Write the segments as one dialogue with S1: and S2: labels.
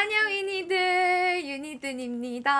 S1: 안녕 유니들 유니든입니다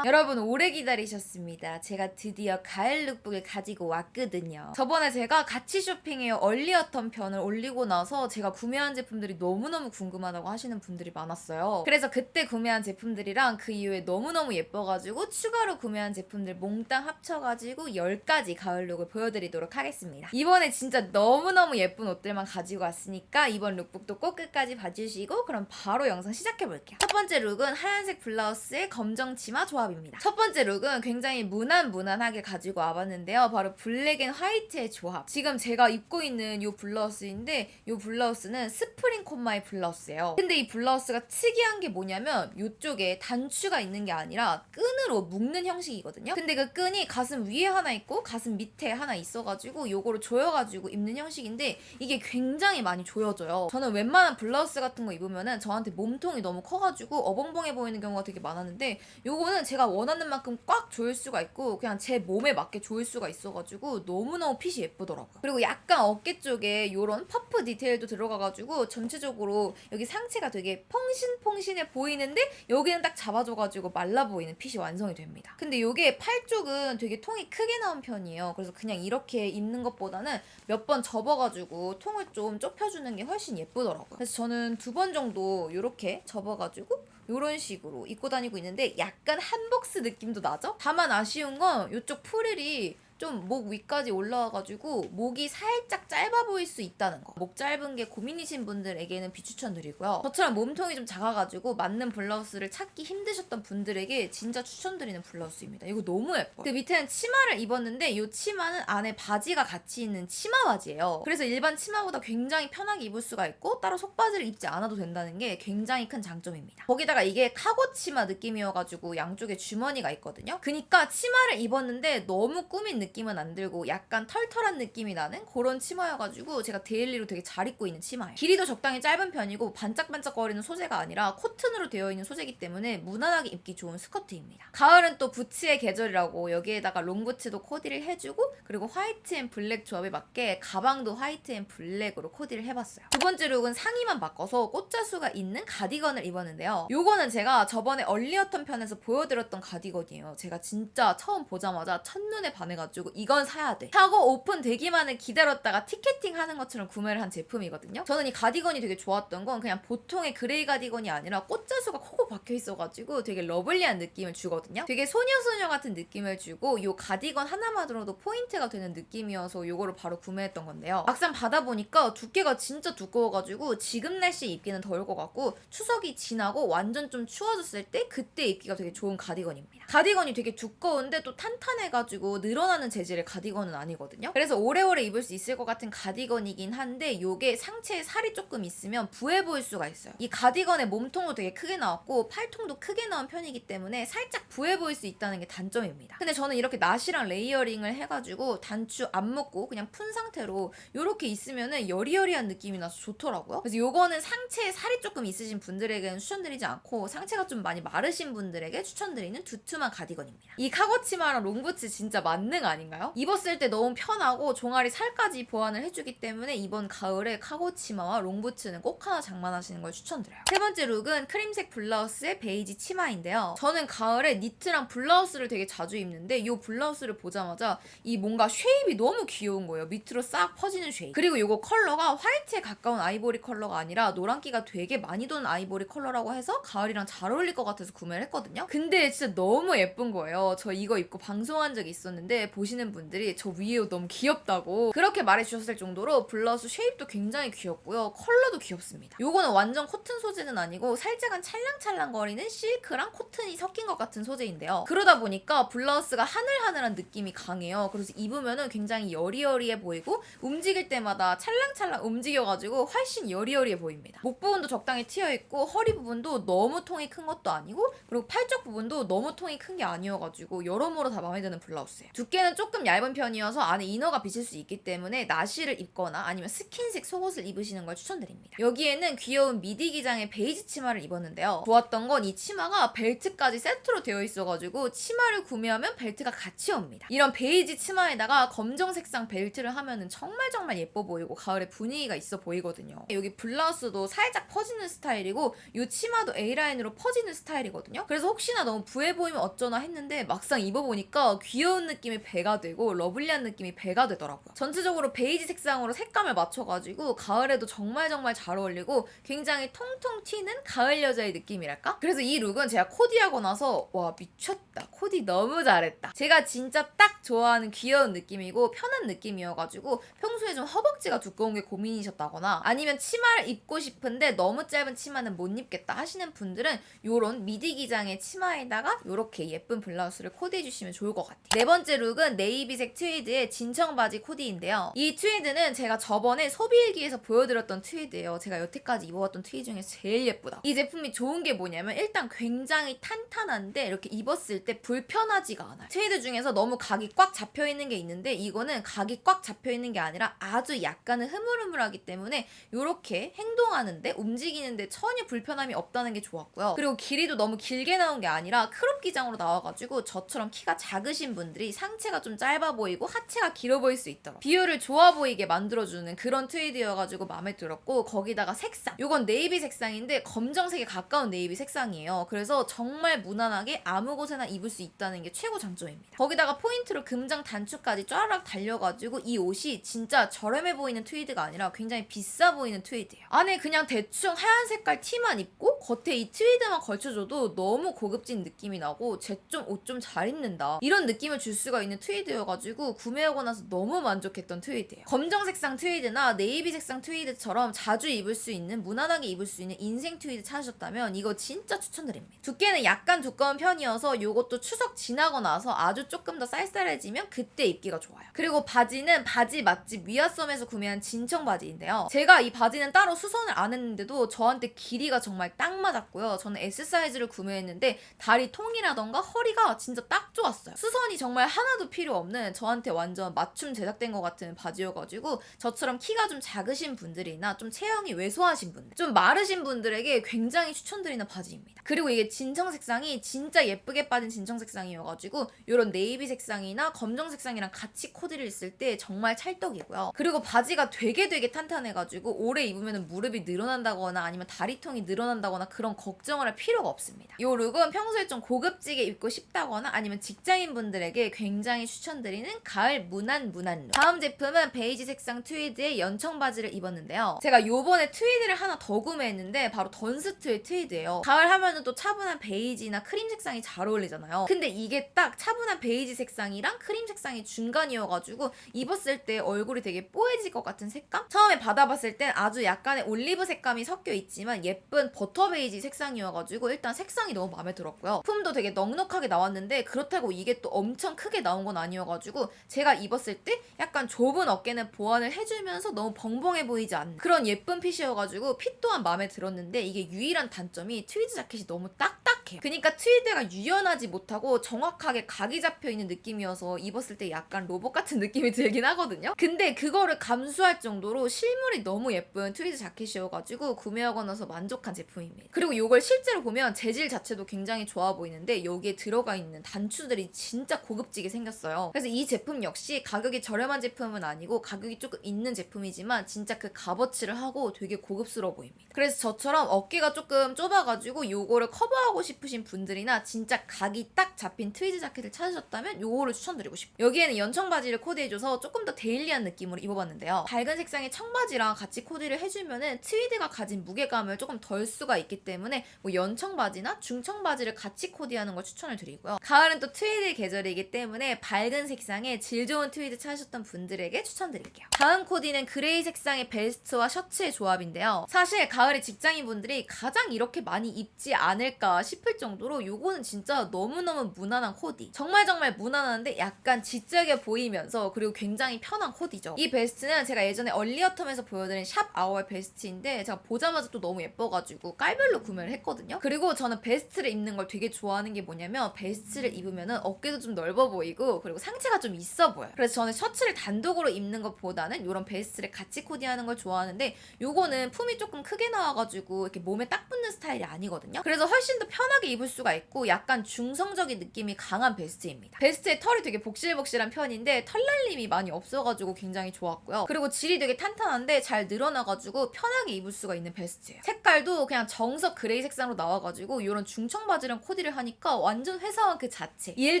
S1: 여러분 오래 기다리셨습니다 제가 드디어 가을 룩북을 가지고 왔거든요 저번에 제가 같이 쇼핑해요 얼리어텀 편을 올리고 나서 제가 구매한 제품들이 너무너무 궁금하다고 하시는 분들이 많았어요 그래서 그때 구매한 제품들이랑 그 이후에 너무너무 예뻐가지고 추가로 구매한 제품들 몽땅 합쳐가지고 10가지 가을 룩을 보여드리도록 하겠습니다 이번에 진짜 너무너무 예쁜 옷들만 가지고 왔으니까 이번 룩북도 꼭 끝까지 봐주시고 그럼 바로 영상 시작해볼게요. 첫 번째 룩은 하얀색 블라우스에 검정 치마 조합입니다. 첫 번째 룩은 굉장히 무난 무난하게 가지고 와봤는데요. 바로 블랙 앤 화이트의 조합. 지금 제가 입고 있는 이 블라우스인데 이 블라우스는 스프링 콤마의 블라우스예요. 근데 이 블라우스가 특이한 게 뭐냐면 이쪽에 단추가 있는 게 아니라 끈으로 묶는 형식이거든요. 근데 그 끈이 가슴 위에 하나 있고 가슴 밑에 하나 있어가지고 요거를 조여가지고 입는 형식인데 이게 굉장히 많이 조여져요. 저는 웬만한 블라우스 같은 거 입으면은 저한테 몸통이 너무 커가지고 어벙벙해 보이는 경우가 되게 많았는데 요거는 제가 원하는 만큼 꽉 조일 수가 있고 그냥 제 몸에 맞게 조일 수가 있어가지고 너무너무 핏이 예쁘더라고요. 그리고 약간 어깨 쪽에 요런 퍼프 디테일도 들어가가지고 전체적으로 여기 상체가 되게 퐁신퐁신해 보이는데 여기는 딱 잡아줘가지고 말라 보이는 핏이 완성이 됩니다. 근데 요게 팔 쪽은 되게 통이 크게 나온 편이에요. 그래서 그냥 이렇게 입는 것보다는 몇 번 접어가지고 통을 좀 좁혀주는 게 훨씬 예쁘더라고요. 그래서 저는 두 번 정도 이렇게 접어가지고 이런 식으로 입고 다니고 있는데 약간 한복스 느낌도 나죠? 다만 아쉬운 건 이쪽 프릴이 좀 목 위까지 올라와가지고 목이 살짝 짧아 보일 수 있다는 거. 목 짧은 게 고민이신 분들에게는 비추천드리고요. 저처럼 몸통이 좀 작아가지고 맞는 블라우스를 찾기 힘드셨던 분들에게 진짜 추천드리는 블라우스입니다. 이거 너무 예뻐. 그 밑에는 치마를 입었는데 이 치마는 안에 바지가 같이 있는 치마 바지예요. 그래서 일반 치마보다 굉장히 편하게 입을 수가 있고 따로 속바지를 입지 않아도 된다는 게 굉장히 큰 장점입니다. 거기다가 이게 카고 치마 느낌이어가지고 양쪽에 주머니가 있거든요. 그니까 치마를 입었는데 너무 꾸민 느낌 은 안 들고 약간 털털한 느낌이 나는 그런 치마여가지고 제가 데일리로 되게 잘 입고 있는 치마예요. 길이도 적당히 짧은 편이고 반짝반짝거리는 소재가 아니라 코튼으로 되어 있는 소재이기 때문에 무난하게 입기 좋은 스커트입니다. 가을은 또 부츠의 계절이라고 여기에다가 롱부츠도 코디를 해주고 그리고 화이트 앤 블랙 조합에 맞게 가방도 화이트 앤 블랙으로 코디를 해봤어요. 두 번째 룩은 상의만 바꿔서 꽃자수가 있는 가디건을 입었는데요. 요거는 제가 저번에 얼리어텀 편에서 보여드렸던 가디건이에요. 제가 진짜 처음 보자마자 첫눈에 반해가지고 이건 사야 돼. 사고 오픈되기만을 기다렸다가 티켓팅 하는 것처럼 구매를 한 제품이거든요. 저는 이 가디건이 되게 좋았던 건 그냥 보통의 그레이 가디건이 아니라 꽃자수가 콕콕 박혀 있어가지고 되게 러블리한 느낌을 주거든요. 되게 소녀소녀 같은 느낌을 주고 이 가디건 하나만으로도 포인트가 되는 느낌이어서 이거를 바로 구매했던 건데요. 막상 받아보니까 두께가 진짜 두꺼워가지고 지금 날씨에 입기는 더울 것 같고 추석이 지나고 완전 좀 추워졌을 때 그때 입기가 되게 좋은 가디건입니다. 가디건이 되게 두꺼운데 또 탄탄해가지고 늘어나는 재질의 가디건은 아니거든요. 그래서 오래오래 입을 수 있을 것 같은 가디건이긴 한데 요게 상체에 살이 조금 있으면 부해 보일 수가 있어요. 이 가디건의 몸통도 되게 크게 나왔고 팔통도 크게 나온 편이기 때문에 살짝 부해 보일 수 있다는 게 단점입니다. 근데 저는 이렇게 나시랑 레이어링을 해가지고 단추 안 묶고 그냥 푼 상태로 이렇게 있으면은 여리여리한 느낌이 나서 좋더라고요. 그래서 요거는 상체에 살이 조금 있으신 분들에게는 추천드리지 않고 상체가 좀 많이 마르신 분들에게 추천드리는 두툼한 가디건입니다. 이 카고 치마랑 롱부츠 진짜 만능 아 닌가요? 입었을 때 너무 편하고 종아리 살까지 보완을 해주기 때문에 이번 가을에 카고 치마와 롱부츠는 꼭 하나 장만하시는 걸 추천드려요. 세 번째 룩은 크림색 블라우스에 베이지 치마인데요. 저는 가을에 니트랑 블라우스를 되게 자주 입는데 이 블라우스를 보자마자 이 뭔가 쉐입이 너무 귀여운 거예요. 밑으로 싹 퍼지는 쉐입. 그리고 이거 컬러가 화이트에 가까운 아이보리 컬러가 아니라 노란기가 되게 많이 도는 아이보리 컬러라고 해서 가을이랑 잘 어울릴 것 같아서 구매를 했거든요. 근데 진짜 너무 예쁜 거예요. 저 이거 입고 방송한 적이 있었는데 보 시는 분들이 저 위에 옷 너무 귀엽다고 그렇게 말해주셨을 정도로 블라우스 쉐입도 굉장히 귀엽고요. 컬러도 귀엽습니다. 요거는 완전 코튼 소재는 아니고 살짝은 찰랑찰랑거리는 실크랑 코튼이 섞인 것 같은 소재인데요. 그러다 보니까 블라우스가 하늘하늘한 느낌이 강해요. 그래서 입으면은 굉장히 여리여리해 보이고 움직일 때마다 찰랑찰랑 움직여가지고 훨씬 여리여리해 보입니다. 목 부분도 적당히 튀어 있고 허리 부분도 너무 통이 큰 것도 아니고 그리고 팔쪽 부분도 너무 통이 큰 게 아니어가지고 여러모로 다 마음에 드는 블라우스예요. 두께는 룩은 조금 얇은 편이어서 안에 이너가 비칠 수 있기 때문에 나시를 입거나 아니면 스킨색 속옷을 입으시는 걸 추천드립니다. 여기에는 귀여운 미디 기장의 베이지 치마를 입었는데요. 좋았던 건 이 치마가 벨트까지 세트로 되어 있어가지고 치마를 구매하면 벨트가 같이 옵니다. 이런 베이지 치마에다가 검정 색상 벨트를 하면은 정말 정말 예뻐 보이고 가을에 분위기가 있어 보이거든요. 여기 블라우스도 살짝 퍼지는 스타일이고 이 치마도 A라인으로 퍼지는 스타일이거든요. 그래서 혹시나 너무 부해 보이면 어쩌나 했는데 막상 입어보니까 귀여운 느낌이 배가 되고 러블리한 느낌이 배가 되더라고요. 전체적으로 베이지 색상으로 색감을 맞춰가지고 가을에도 정말 정말 잘 어울리고 굉장히 통통 튀는 가을 여자의 느낌이랄까? 그래서 이 룩은 제가 코디하고 나서 와 미쳤다. 코디 너무 잘했다. 제가 진짜 딱 좋아하는 귀여운 느낌이고 편한 느낌이어가지고 평소에 좀 허벅지가 두꺼운 게 고민이셨다거나 아니면 치마를 입고 싶은데 너무 짧은 치마는 못 입겠다 하시는 분들은 요런 미디 기장의 치마에다가 요렇게 예쁜 블라우스를 코디해 주시면 좋을 것 같아요. 네 번째 룩은 네이비색 트위드의 진청 바지 코디인데요. 이 트위드는 제가 저번에 소비일기에서 보여드렸던 트위드예요. 제가 여태까지 입어봤던 트위드 중에 제일 예쁘다. 이 제품이 좋은 게 뭐냐면 일단 굉장히 탄탄한데 이렇게 입었을 때 불편하지가 않아요. 트위드 중에서 너무 각이 꽉 잡혀 있는 게 있는데 이거는 각이 꽉 잡혀 있는 게 아니라 아주 약간은 흐물흐물하기 때문에 이렇게 행동하는데 움직이는데 전혀 불편함이 없다는 게 좋았고요. 그리고 길이도 너무 길게 나온 게 아니라 크롭 기장으로 나와가지고 저처럼 키가 작으신 분들이 상체가 좀 짧아 보이고 하체가 길어 보일 수 있더라고요. 비율을 좋아 보이게 만들어주는 그런 트위드여가지고 마음에 들었고 거기다가 색상 이건 네이비 색상인데 검정색에 가까운 네이비 색상이에요. 그래서 정말 무난하게 아무 곳에나 입을 수 있다는 게 최고 장점입니다. 거기다가 포인트로 금장 단추까지 쫙 달려가지고 이 옷이 진짜 저렴해 보이는 트위드가 아니라 굉장히 비싸 보이는 트위드예요. 안에 그냥 대충 하얀 색깔 티만 입고 겉에 이 트위드만 걸쳐줘도 너무 고급진 느낌이 나고 쟤 좀 옷 좀 잘 입는다 이런 느낌을 줄 수가 있는 트위드 여가지고 구매하고 나서 너무 만족했던 트위드예요. 검정 색상 트위드나 네이비 색상 트위드처럼 자주 입을 수 있는 무난하게 입을 수 있는 인생 트위드 찾으셨다면 이거 진짜 추천드립니다. 두께는 약간 두꺼운 편이어서 이것도 추석 지나고 나서 아주 조금 더 쌀쌀해지면 그때 입기가 좋아요. 그리고 바지는 바지 맛집 위아썸에서 구매한 진청 바지인데요. 제가 이 바지는 따로 수선을 안 했는데도 저한테 길이가 정말 딱 맞았고요. 저는 S 사이즈를 구매했는데 다리 통이라던가 허리가 진짜 딱 좋았어요. 수선이 정말 하나도 필요 없는 저한테 완전 맞춤 제작된 것 같은 바지여가지고 저처럼 키가 좀 작으신 분들이나 좀 체형이 왜소하신 분들, 좀 마르신 분들에게 굉장히 추천드리는 바지입니다. 그리고 이게 진청 색상이 진짜 예쁘게 빠진 진청 색상이어가지고 이런 네이비 색상이나 검정 색상이랑 같이 코디를 있을 때 정말 찰떡이고요. 그리고 바지가 되게 되게 탄탄해가지고 오래 입으면 무릎이 늘어난다거나 아니면 다리통이 늘어난다거나 그런 걱정을 할 필요가 없습니다. 이 룩은 평소에 좀 고급지게 입고 싶다거나 아니면 직장인 분들에게 굉장히 추천드리는 가을 무난 무난 룩. 다음 제품은 베이지 색상 트위드의 연청 바지를 입었는데요. 제가 요번에 트위드를 하나 더 구매했는데 바로 던스트의 트위드예요. 가을 하면은 또 차분한 베이지나 크림 색상이 잘 어울리잖아요. 근데 이게 딱 차분한 베이지 색상이랑 크림 색상이 중간이어가지고 입었을 때 얼굴이 되게 뽀해질 것 같은 색감? 처음에 받아봤을 땐 아주 약간의 올리브 색감이 섞여 있지만 예쁜 버터 베이지 색상이어가지고 일단 색상이 너무 마음에 들었고요. 품도 되게 넉넉하게 나왔는데 그렇다고 이게 또 엄청 크게 나온 건 아니어가지고 제가 입었을 때 약간 좁은 어깨는 보완을 해주면서 너무 벙벙해 보이지 않는 그런 예쁜 핏이어가지고 핏 또한 마음에 들었는데 이게 유일한 단점이 트위드 자켓이 너무 딱 딱해요. 그러니까 트위드가 유연하지 못하고 정확하게 각이 잡혀 있는 느낌이어서 입었을 때 약간 로봇 같은 느낌이 들긴 하거든요. 근데 그거를 감수할 정도로 실물이 너무 예쁜 트위드 자켓이어가지고 구매하고 나서 만족한 제품입니다. 그리고 이걸 실제로 보면 재질 자체도 굉장히 좋아 보이는데 여기에 들어가 있는 단추들이 진짜 고급지게 생겼어요. 그래서 이 제품 역시 가격이 저렴한 제품은 아니고 가격이 조금 있는 제품이지만 진짜 그 값어치를 하고 되게 고급스러워 보입니다. 그래서 저처럼 어깨가 조금 좁아가지고 요거를 커버하고 싶 으신 분들이나 진짜 각이 딱 잡힌 트위드 자켓을 찾으셨다면 요거를 추천드리고 싶어요. 여기에는 연청 바지를 코디해줘서 조금 더 데일리한 느낌으로 입어봤는데요. 밝은 색상의 청바지랑 같이 코디를 해주면은 트위드가 가진 무게감을 조금 덜 수가 있기 때문에 뭐 연청 바지나 중청 바지를 같이 코디하는 걸 추천을 드리고요. 가을은 또 트위드 계절이기 때문에 밝은 색상의 질 좋은 트위드 찾으셨던 분들에게 추천드릴게요. 다음 코디는 그레이 색상의 베스트와 셔츠의 조합인데요. 사실 가을에 직장인 분들이 가장 이렇게 많이 입지 않을까 싶은 싶을 정도로 요거는 진짜 너무너무 무난한 코디. 정말 정말 무난한데 약간 지적해 보이면서 그리고 굉장히 편한 코디죠. 이 베스트는 제가 예전에 얼리어텀에서 보여드린 샵 아워의 베스트인데 제가 보자마자 또 너무 예뻐가지고 깔별로 구매를 했거든요. 그리고 저는 베스트를 입는 걸 되게 좋아하는 게 뭐냐면 베스트를 입으면은 어깨도 좀 넓어 보이고 그리고 상체가 좀 있어 보여요. 그래서 저는 셔츠를 단독으로 입는 것보다는 이런 베스트를 같이 코디하는 걸 좋아하는데 요거는 품이 조금 크게 나와가지고 이렇게 몸에 딱 붙는 스타일이 아니거든요. 그래서 훨씬 더 편 하게 입을 수가 있고 약간 중성적인 느낌이 강한 베스트입니다. 베스트의 털이 되게 복실복실한 편인데 털날림이 많이 없어가지고 굉장히 좋았고요. 그리고 질이 되게 탄탄한데 잘 늘어나가지고 편하게 입을 수가 있는 베스트예요. 색깔도 그냥 정석 그레이 색상으로 나와가지고 이런 중청 바지랑 코디를 하니까 완전 회사원 그 자체. 일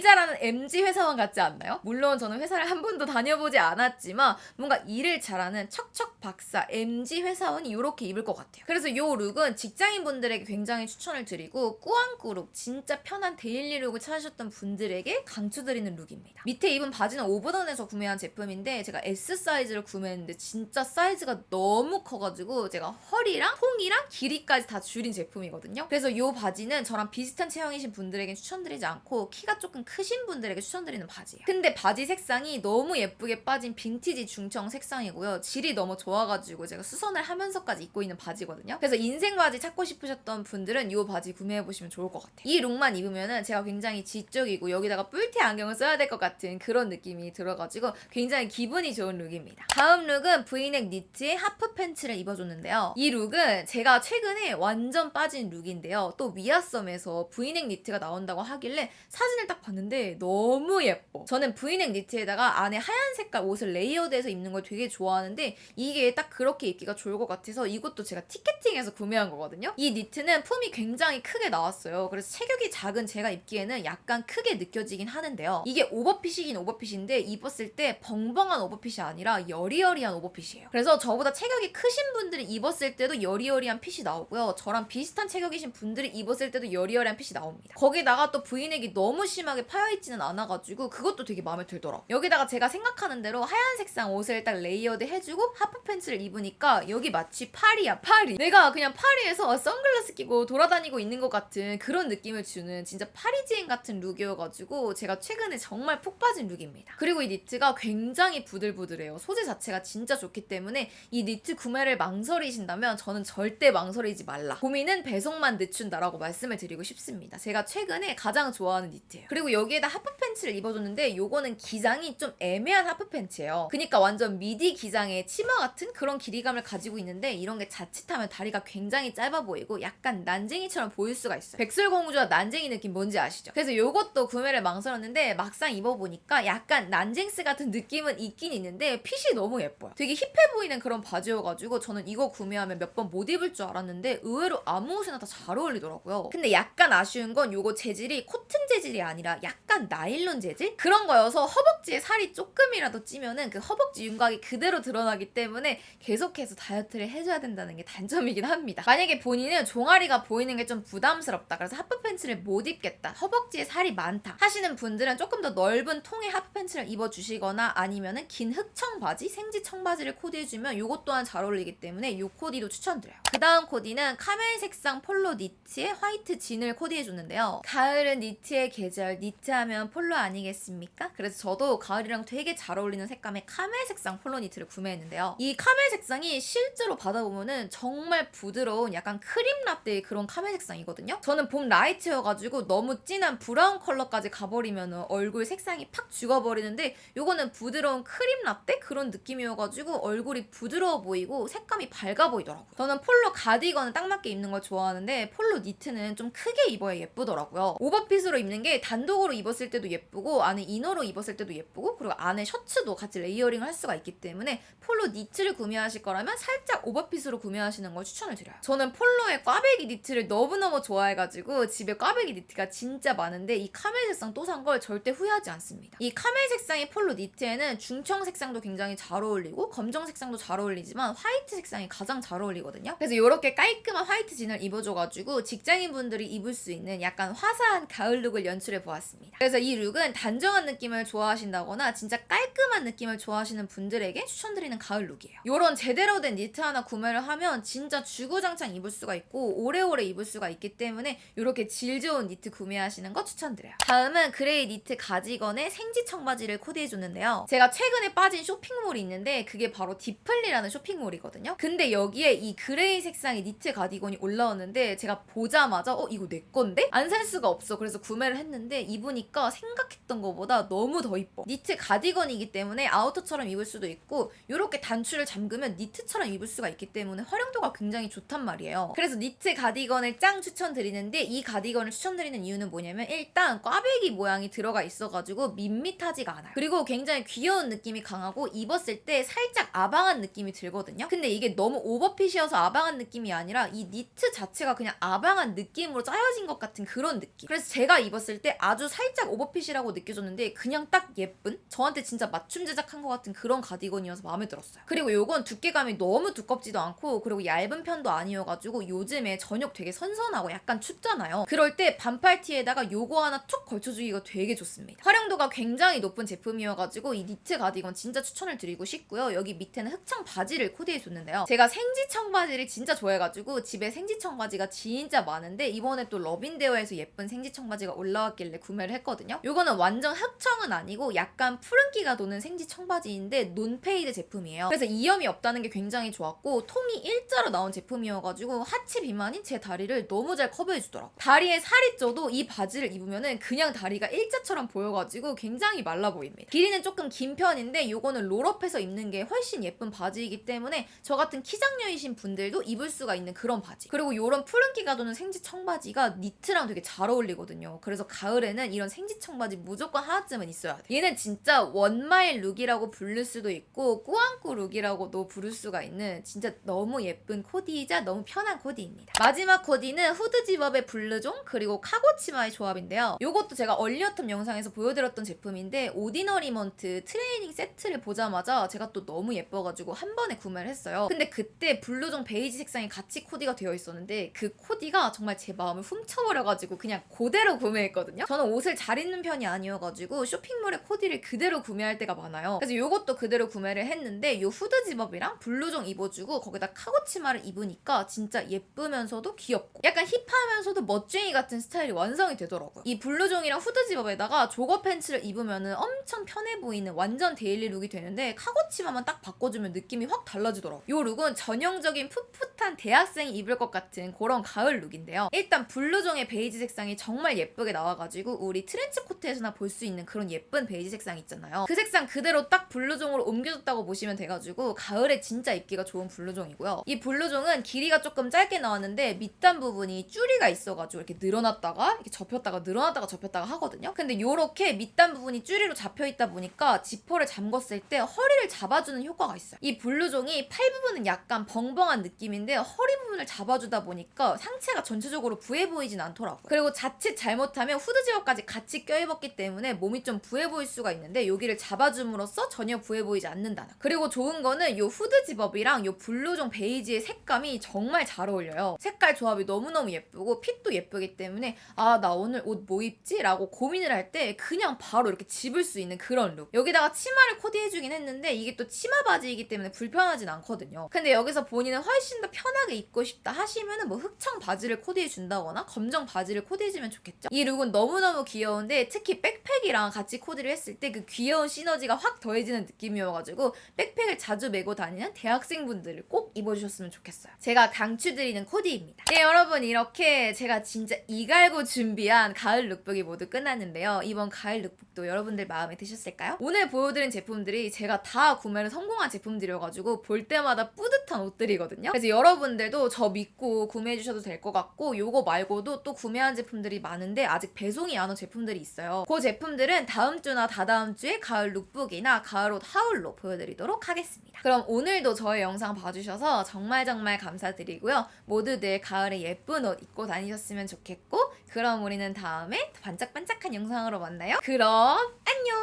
S1: 잘하는 MG 회사원 같지 않나요? 물론 저는 회사를 한 번도 다녀보지 않았지만 뭔가 일을 잘하는 척척 박사 MG 회사원이 이렇게 입을 것 같아요. 그래서 이 룩은 직장인분들에게 굉장히 추천을 드리고 꾸안 꾸룩 진짜 편한 데일리 룩을 찾으셨던 분들에게 강추드리는 룩입니다. 밑에 입은 바지는 오버던에서 구매한 제품인데 제가 S 사이즈를 구매했는데 진짜 사이즈가 너무 커가지고 제가 허리랑 통이랑 길이까지 다 줄인 제품이거든요. 그래서 이 바지는 저랑 비슷한 체형이신 분들에게 추천드리지 않고 키가 조금 크신 분들에게 추천드리는 바지예요. 근데 바지 색상이 너무 예쁘게 빠진 빈티지 중청 색상이고요. 질이 너무 좋아가지고 제가 수선을 하면서까지 입고 있는 바지거든요. 그래서 인생 바지 찾고 싶으셨던 분들은 이 바지 구매해보시면 좋을 것 같아요. 이 룩만 입으면은 제가 굉장히 지적이고 여기다가 뿔테 안경을 써야 될 것 같은 그런 느낌이 들어가지고 굉장히 기분이 좋은 룩입니다. 다음 룩은 브이넥 니트에 하프 팬츠를 입어줬는데요. 이 룩은 제가 최근에 완전 빠진 룩인데요. 또 위아썸에서 브이넥 니트가 나온다고 하길래 사진을 딱 봤는데 너무 예뻐. 저는 브이넥 니트에다가 안에 하얀 색깔 옷을 레이어드해서 입는 걸 되게 좋아하는데 이게 딱 그렇게 입기가 좋을 것 같아서 이것도 제가 티켓팅해서 구매한 거거든요. 이 니트는 품이 굉장히 크게 나왔어요. 그래서 체격이 작은 제가 입기에는 약간 크게 느껴지긴 하는데요. 이게 오버핏이긴 오버핏인데 입었을 때 벙벙한 오버핏이 아니라 여리여리한 오버핏이에요. 그래서 저보다 체격이 크신 분들이 입었을 때도 여리여리한 핏이 나오고요. 저랑 비슷한 체격이신 분들이 입었을 때도 여리여리한 핏이 나옵니다. 거기다가 또 브이넥이 너무 심하게 파여있지는 않아가지고 그것도 되게 마음에 들더라고요. 여기다가 제가 생각하는 대로 하얀 색상 옷을 딱 레이어드 해주고 하프 팬츠를 입으니까 여기 마치 파리야 파리. 내가 그냥 파리에서 선글라스 끼고 돌아다니고 있는 것 같은 그런 느낌을 주는 진짜 파리지인 같은 룩이어가지고 제가 최근에 정말 푹 빠진 룩입니다. 그리고 이 니트가 굉장히 부들부들해요. 소재 자체가 진짜 좋기 때문에 이 니트 구매를 망설이신다면 저는 절대 망설이지 말라. 고민은 배송만 늦춘다라고 말씀을 드리고 싶습니다. 제가 최근에 가장 좋아하는 니트예요. 그리고 여기에다 하프 팬츠를 입어줬는데 요거는 기장이 좀 애매한 하프 팬츠예요. 그니까 완전 미디 기장의 치마 같은 그런 길이감을 가지고 있는데 이런 게 자칫하면 다리가 굉장히 짧아 보이고 약간 난쟁이처럼 보일 수가 있어요. 백설공주와 난쟁이 느낌 뭔지 아시죠? 그래서 요것도 구매를 망설였는데 막상 입어보니까 약간 난쟁스 같은 느낌은 있긴 있는데 핏이 너무 예뻐요. 되게 힙해 보이는 그런 바지여가지고 저는 이거 구매하면 몇 번 못 입을 줄 알았는데 의외로 아무 옷이나 다 잘 어울리더라고요. 근데 약간 아쉬운 건 요거 재질이 코튼 재질이 아니라 약간 나일론 재질? 그런 거여서 허벅지에 살이 조금이라도 찌면은 그 허벅지 윤곽이 그대로 드러나기 때문에 계속해서 다이어트를 해줘야 된다는 게 단점이긴 합니다. 만약에 본인은 종아리가 보이는 게 좀 부담스럽다. 그래서 하프 팬츠를 못 입겠다. 허벅지에 살이 많다. 하시는 분들은 조금 더 넓은 통의 하프 팬츠를 입어 주시거나 아니면은 긴 흑청 바지, 생지 청바지를 코디해 주면 요것 또한 잘 어울리기 때문에 요 코디도 추천드려요. 그 다음 코디는 카멜 색상 폴로 니트에 화이트 진을 코디해 줬는데요. 가을은 니트의 계절, 니트하면 폴로 아니겠습니까? 그래서 저도 가을이랑 되게 잘 어울리는 색감의 카멜 색상 폴로 니트를 구매했는데요. 이 카멜 색상이 실제로 받아보면은 정말 부드러운 약간 크림 라떼의 그런 카멜 색상이거든요. 저는 봄 라이트여가지고 너무 진한 브라운 컬러까지 가버리면 얼굴 색상이 팍 죽어버리는데 요거는 부드러운 크림 라떼 그런 느낌이어가지고 얼굴이 부드러워 보이고 색감이 밝아 보이더라고요. 저는 폴로 가디건을 딱 맞게 입는 걸 좋아하는데 폴로 니트는 좀 크게 입어야 예쁘더라고요. 오버핏으로 입는 게 단독으로 입었을 때도 예쁘고 안에 이너로 입었을 때도 예쁘고 그리고 안에 셔츠도 같이 레이어링을 할 수가 있기 때문에 폴로 니트를 구매하실 거라면 살짝 오버핏으로 구매하시는 걸 추천을 드려요. 저는 폴로의 꽈배기 니트를 너무너무 좋아해가지고 집에 꽈배기 니트가 진짜 많은데 이 카멜 색상 또 산 걸 절대 후회하지 않습니다. 이 카멜 색상의 폴로 니트에는 중청 색상도 굉장히 잘 어울리고 검정 색상도 잘 어울리지만 화이트 색상이 가장 잘 어울리거든요. 그래서 이렇게 깔끔한 화이트 진을 입어줘가지고 직장인분들이 입을 수 있는 약간 화사한 가을 룩을 연출해 보았습니다. 그래서 이 룩은 단정한 느낌을 좋아하신다거나 진짜 깔끔한 느낌을 좋아하시는 분들에게 추천드리는 가을 룩이에요. 이런 제대로 된 니트 하나 구매를 하면 진짜 주구장창 입을 수가 있고 오래오래 입을 수가 있기 때문에 이렇게 질 좋은 니트 구매하시는 거 추천드려요. 다음은 그레이 니트 가지건에 생지 청바지를 코디해줬는데요. 제가 최근에 빠진 쇼핑몰이 있는데 그게 바로 디플리라는 쇼핑몰이거든요. 근데 여기에 이 그레이 색상의 니트 가디건이 올라왔는데 제가 보자마자 어 이거 내 건데? 안 살 수가 없어. 그래서 구매를 했는데 입으니까 생각했던 것보다 너무 더 이뻐. 니트 가디건이기 때문에 아우터처럼 입을 수도 있고 이렇게 단추를 잠그면 니트처럼 입을 수가 있기 때문에 활용도가 굉장히 좋단 말이에요. 그래서 니트 가디건을 짱 추천드리는 데 이 가디건을 추천드리는 이유는 뭐냐면 일단 꽈배기 모양이 들어가 있어가지고 밋밋하지가 않아요. 그리고 굉장히 귀여운 느낌이 강하고 입었을 때 살짝 아방한 느낌이 들거든요. 근데 이게 너무 오버핏이어서 아방한 느낌이 아니라 이 니트 자체가 그냥 아방한 느낌으로 짜여진 것 같은 그런 느낌. 그래서 제가 입었을 때 아주 살짝 오버핏이라고 느껴졌는데 그냥 딱 예쁜 저한테 진짜 맞춤 제작한 것 같은 그런 가디건이어서 마음에 들었어요. 그리고 요건 두께감이 너무 두껍지도 않고 그리고 얇은 편도 아니어가지고 요즘에 저녁 되게 선선하고 약간 춥잖아요. 그럴 때 반팔 티에다가 요거 하나 툭 걸쳐주기가 되게 좋습니다. 활용도가 굉장히 높은 제품이어가지고 이 니트 가디건 진짜 추천을 드리고 싶고요. 여기 밑에는 흑청 바지를 코디해줬는데요. 제가 생지 청 바지를 진짜 좋아해가지고 집에 생지 청 바지가 진짜 많은데 이번에 또 러빈데어에서 예쁜 생지 청 바지가 올라왔길래 구매를 했거든요. 요거는 완전 흑청은 아니고 약간 푸른기가 도는 생지 청 바지인데 논페이드 제품이에요. 그래서 이염이 없다는 게 굉장히 좋았고 통이 일자로 나온 제품이어가지고 하체 비만인 제 다리를 너무 잘 커버해 주더라고. 다리에 살이 쪄도 이 바지를 입으면은 그냥 다리가 일자처럼 보여가지고 굉장히 말라 보입니다. 길이는 조금 긴 편인데 요거는 롤업해서 입는 게 훨씬 예쁜 바지이기 때문에 저 같은 키장녀이신 분들도 입을 수가 있는 그런 바지. 그리고 요런 푸른기가 도는 생지 청바지가 니트랑 되게 잘 어울리거든요. 그래서 가을에는 이런 생지 청바지 무조건 하나쯤은 있어야 돼. 얘는 진짜 원마일 룩이라고 부를 수도 있고 꾸안꾸 룩이라고도 부를 수가 있는 진짜 너무 예쁜 코디이자 너무 편한 코디입니다. 마지막 코디는 후드 집 업의 블루종 그리고 카고 치마의 조합인데요. 요것도 제가 얼리어텀 영상에서 보여드렸던 제품인데 오디너리먼트 트레이닝 세트를 보자마자 제가 또 너무 예뻐가지고 한 번에 구매를 했어요. 근데 그때 블루종 베이지 색상이 같이 코디가 되어 있었는데 그 코디가 정말 제 마음을 훔쳐버려가지고 그냥 그대로 구매했거든요. 저는 옷을 잘 입는 편이 아니어가지고 쇼핑몰에 코디를 그대로 구매할 때가 많아요. 그래서 요것도 그대로 구매를 했는데 요 후드 집업이랑 블루종 입어주고 거기다 카고 치마를 입으니까 진짜 예쁘면서도 귀엽고 약간 힙하면 서도 멋쟁이 같은 스타일이 완성이 되더라고요. 이 블루종이랑 후드 집업에다가 조거 팬츠를 입으면은 엄청 편해 보이는 완전 데일리 룩이 되는데 카고 치마만 딱 바꿔주면 느낌이 확 달라지더라고요. 요 룩은 전형적인 풋풋한 대학생이 입을 것 같은 그런 가을 룩인데요. 일단 블루종의 베이지 색상이 정말 예쁘게 나와가지고 우리 트렌치 코트에서나 볼 수 있는 그런 예쁜 베이지 색상 있잖아요. 그 색상 그대로 딱 블루종으로 옮겨줬다고 보시면 돼가지고 가을에 진짜 입기가 좋은 블루종이고요. 이 블루종은 길이가 조금 짧게 나왔는데 밑단 부분이 쭈리가 있어가지고 이렇게 늘어났다가 이렇게 접혔다가 늘어났다가 접혔다가 하거든요. 근데 요렇게 밑단 부분이 쭈리로 잡혀 있다 보니까 지퍼를 잠궜을 때 허리를 잡아주는 효과가 있어요. 이 블루종이 팔 부분은 약간 벙벙한 느낌인데 허리 부분을 잡아주다 보니까 상체가 전체적으로 부해 보이진 않더라고요. 그리고 자칫 잘못하면 후드 지업까지 같이 껴입었기 때문에 몸이 좀 부해 보일 수가 있는데 여기를 잡아줌으로써 전혀 부해 보이지 않는다는. 거. 그리고 좋은 거는 요 후드 집업이랑 요 블루종 베이지의 색감이 정말 잘 어울려요. 색깔 조합이 너무너무 예쁘고 핏도 예쁘기 때문에 아 나 오늘 옷 뭐 입지? 라고 고민을 할 때 그냥 바로 이렇게 집을 수 있는 그런 룩. 여기다가 치마를 코디해주긴 했는데 이게 또 치마 바지이기 때문에 불편하진 않거든요. 근데 여기서 본인은 훨씬 더 편하게 입고 싶다 하시면은 뭐 흑청 바지를 코디해 준다거나 검정 바지를 코디해주면 좋겠죠. 이 룩은 너무너무 귀여운데 특히 백팩이랑 같이 코디를 했을 때 그 귀여운 시너지가 확 더해지는 느낌이어가지고 백팩을 자주 메고 다니는 대학생분들을 꼭 입어주셨으면 좋겠어요. 제가 강추드리는 코디입니다. 네 여러분 이렇게 제가 진짜 이갈고 준비한 가을 룩북이 모두 끝났는데요. 이번 가을 룩북도 여러분들 마음에 드셨을까요? 오늘 보여드린 제품들이 제가 다 구매를 성공한 제품들이어가지고 볼 때마다 뿌듯한 옷들이거든요. 그래서 여러분들도 저 믿고 구매해 주셔도 될 것 같고 요거 말고도 또 구매한 제품들이 많은데 아직 배송이 안 온 제품들이 있어요. 그 제품들은 다음 주나 다다음 주에 가을 룩북이나 가을 옷 하울로 보여드리도록 하겠습니다. 그럼 오늘도 저의 영상 봐주셔서 정말 정말 감사드리고요. 모두들 가을에 예쁜 옷 입고 다니 셨으면 좋겠고 그럼 우리는 다음에 더 반짝반짝한 영상으로 만나요. 그럼 안녕!